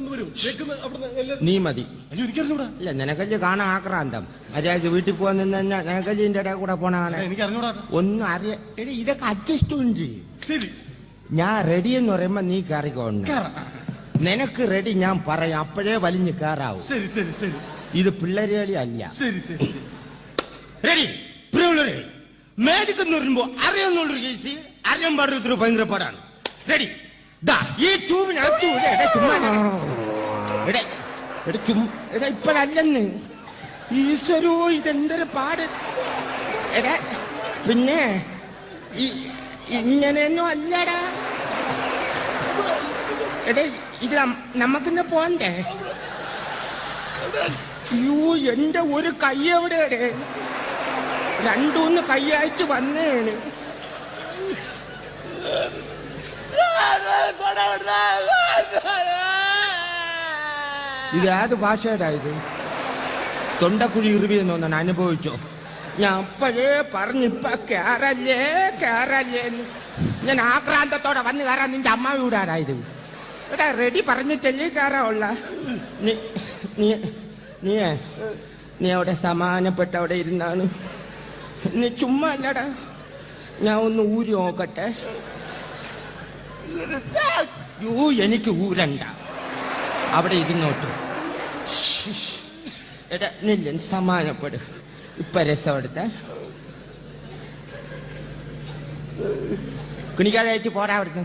പെട്ടെന്ന് വരും. നീ മതി. അയ്യോ എനിക്കറിഞ്ഞൂടാ ഇല്ല നിനക്കല്ലേ കാണാൻ ആക്രാന്തം. മര്യാദ വീട്ടിൽ പോകാൻ നിന്ന് നിനക്കല്ലിന്റെ ഇടയിൽ കൂടെ പോണാണ് എനിക്ക് അറിഞ്ഞൂടാ. ഒന്നും അറിയ എടി ഇതൊക്കെ അഡ്ജസ്റ്റ് ഉണ്ട്. ശരി. ഞാൻ റെഡി എന്ന് പറയുമ്പോ നീ കയറിക്കോണ്ട് കേറാം. നിനക്ക് റെഡി ഞാൻ പറയാം. അപ്പോഴേ വലിഞ്ഞു കയറാവും ശരി ശരി ശരി. ഇത് പിള്ളേര് കളി അല്ല. ശരി ശരി ശരി. റെഡി പ്രിയമുള്ളവരെ മേടിക്കുന്ന വരുമ്പോ അറിയാന്നുള്ളൊരു കേസ് അറിയാൻ പാടുന്നൊരു ഭയങ്കര പാടാണ്. റെഡി ദാ ഈ ട്യൂബിനകത്തു എടാ ചുമ്മാ എടേ എടാ ചും എടാ ഇപ്പഴല്ലെന്ന്. ഈശ്വരോ ഇതെന്തൊരു പാട്. എടാ പിന്നെ ഈ- ഇങ്ങനെയൊന്നും അല്ലടാ. എടേ ഇത് നമുക്കിന്ന് പോണ്ടേ? അയ്യോ എന്റെ ഒരു കൈ എവിടെയാടേ? രണ്ടൂന്ന് കൈ അയച്ചു വന്നേണ്. ഇത് ഏത് ഭാഷയുടെ ഇത്? തൊണ്ടക്കുഴി ഇറിവിയെന്ന് ഒന്ന് അനുഭവിച്ചോ? ഞാൻ അപ്പോഴേ പറഞ്ഞിപ്പ കേറല്ലേ കേറല്ലേ ഞാൻ ആക്രാന്തത്തോടെ വന്ന് കയറാൻ നിന്റെ അമ്മ വീടാടാ ഇത്? എടാ റെഡി പറഞ്ഞിട്ടല്ലേ കയറാവുള്ള നീ നീ നീയേ നീ അവിടെ സമാനപ്പെട്ട അവിടെ ഇരുന്നാണ്. നീ ചുമ്മാ അല്ലടാ. ഞാൻ ഒന്ന് ഊരി നോക്കട്ടെ. യോ എനിക്ക് ഊരണ്ട അവിടെ ഇരുന്നോട്ട്. നില്ല നില്ലൻ ഇപ്പൊ രസം എടുത്ത. കുണിക്കാതെ അയച്ച് പോരാ അവിടുന്ന്.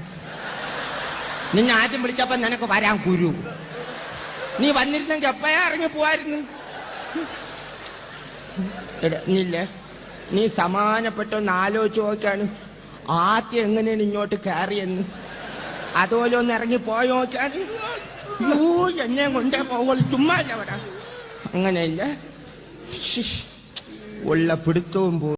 നിന്നെ ആദ്യം വിളിച്ചപ്പോ നിനക്ക് വരാൻ കുരു നീ വന്നിരുന്നെങ്കിൽ എപ്പോഴാ ഇറങ്ങി പോവായിരുന്നു? നില്ലേ. നീ സമാനപ്പെട്ടൊന്ന് ആലോചിച്ച് നോക്കാണ് ആദ്യം എങ്ങനെയാണ് ഇങ്ങോട്ട് കയറിയെന്ന്? അതുപോലെ ഒന്ന് ഇറങ്ങി പോയോ എന്നെ കൊണ്ടേ പോകുള്ളൂ ചുമ്മാ അങ്ങനെയല്ലേ? ഉള്ള പിടുത്തവും